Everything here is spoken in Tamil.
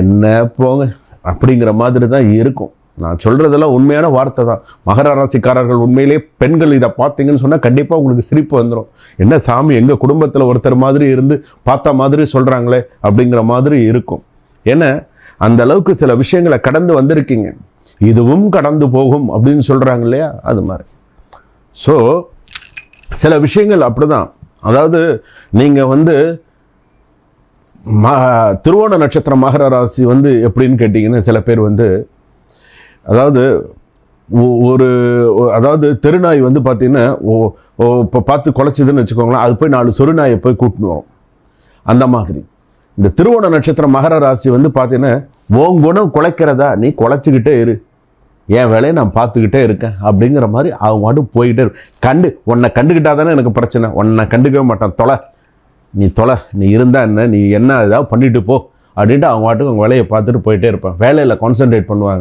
என்ன போங்க? அப்படிங்கிற மாதிரி தான் இருக்கும். நான் சொல்கிறதெல்லாம் உண்மையான வார்த்தை தான். மகர ராசிக்காரர்கள் உண்மையிலே பெண்கள் இதை பார்த்தீங்கன்னு சொன்னால் கண்டிப்பாக உங்களுக்கு சிரிப்பு வந்துடும் என்ன சாமி எங்கள் குடும்பத்தில் ஒருத்தர் மாதிரி இருந்து பார்த்த மாதிரி சொல்கிறாங்களே அப்படிங்கிற மாதிரி இருக்கும். ஏன்னா அந்த அளவுக்கு சில விஷயங்களை கடந்து வந்திருக்கீங்க. இதுவும் கடந்து போகும் அப்படின்னு சொல்கிறாங்க இல்லையா? அது மாதிரி. ஸோ சில விஷயங்கள் அப்படிதான். அதாவது நீங்கள் வந்து திருவோண நட்சத்திரம் மகர ராசி வந்து எப்படின்னு கேட்டிங்கன்னா சில பேர் வந்து அதாவது ஒ- ஒரு அதாவது தெருநாய் வந்து பார்த்தீங்கன்னா இப்போ பார்த்து குலைச்சிதுன்னு வச்சுக்கோங்களேன் அது போய் நாலு சொருநாயை போய் கூட்டின்னு வரும். அந்த மாதிரி. இந்த திருவோண நட்சத்திரம் மகர ராசி வந்து பார்த்தீங்கன்னா உன் குணம் குலைக்கிறதா? நீ குலைச்சிக்கிட்டே இரு. என் வேலையை நான் பார்த்துக்கிட்டே இருக்கேன். அப்படிங்கிற மாதிரி அவங்க மட்டும் போய்கிட்டே இரு. கண்டு உன்னை கண்டுக்கிட்டா தானே எனக்கு பிரச்சனை. உன்னை கண்டுக்கவே மாட்டான். தொலை. நீ தொலை நீ இருந்தால் என்ன நீ என்ன ஏதாவது பண்ணிட்டு போ அப்படின்ட்டு அவங்க பாட்டுக்கு அவங்க வேலையை பார்த்துட்டு போயிட்டே இருப்பான் வேலையில் கான்சென்ட்ரேட் பண்ணுவாங்க.